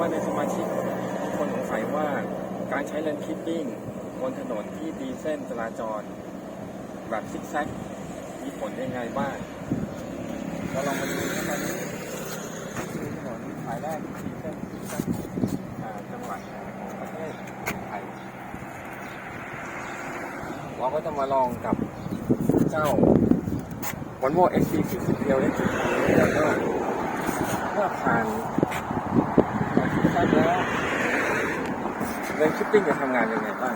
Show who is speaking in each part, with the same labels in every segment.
Speaker 1: ว่าในสมาชิกคนสงสัยว่าการใช้เลนคิปปิ้งบนถนนที่ดีเส้นจราจร แบบซิกแซกมีผลยังไงบ้างเราลองมาดูกันตอนนี้คือถนนสายแรกดีเส้นซิกแซกจังหวัดของประเทศไทยเราก็จะมาลองกับเจ้า Volvo XC40 เดียวเนี่ยแล้วก็เมื่อผ่านการคิดตั้งแล้ว เลนคิปปิ้งจะทำงานยังไงบ้าง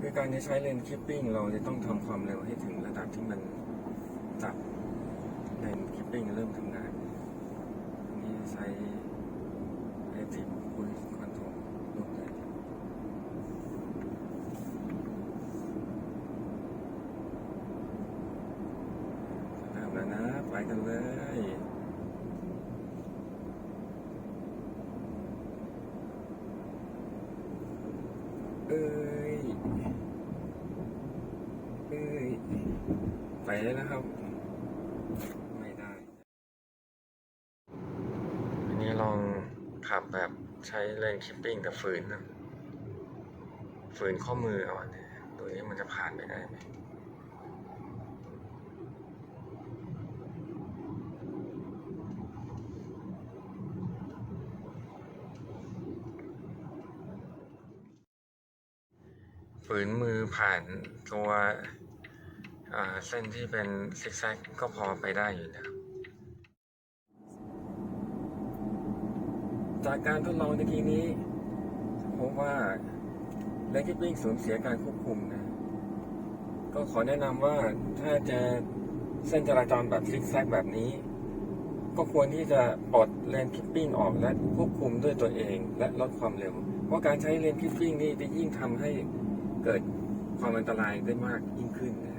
Speaker 1: คือการที่ใช้เลนคิปปิ้งเราจะต้องทำความเร็วให้ถึงระดับที่มันจับเลนคิปปิ้งเริ่มทำงานอันนี่ใช้ Active Cruise Control ลูกเลยเริ่มแล้วนะ ไปกันเลย ยเอ้ยไปแล้วนะครับ ไม่ได้ อันนี้ลองขับแบบใช้เลนคิปปิ้งแต่ฝืนนะฝืนข้อมือเอาเนี่ยตัวนี้มันจะผ่านไปได้ไหม ฝืนมือผ่านตัวเส้นที่เป็นซิกแซกก็พอไปได้อยู่นะครับ จากการทดลองตะกี้นี้พบว่าเลนคิปปิ้งสูญเสียการควบคุมนะ ก็ขอแนะนำว่าถ้าจะเส้นจราจรแบบซิกแซกแบบนี้ ก็ควรที่จะปลดเลนคิปปิ้งออกและควบคุมด้วยตัวเองและลดความเร็ว เพราะการใช้เลนคิปปิ้งนี่จะยิ่งทำให้ เกิดความอันตรายได้มากยิ่งขึ้นนะ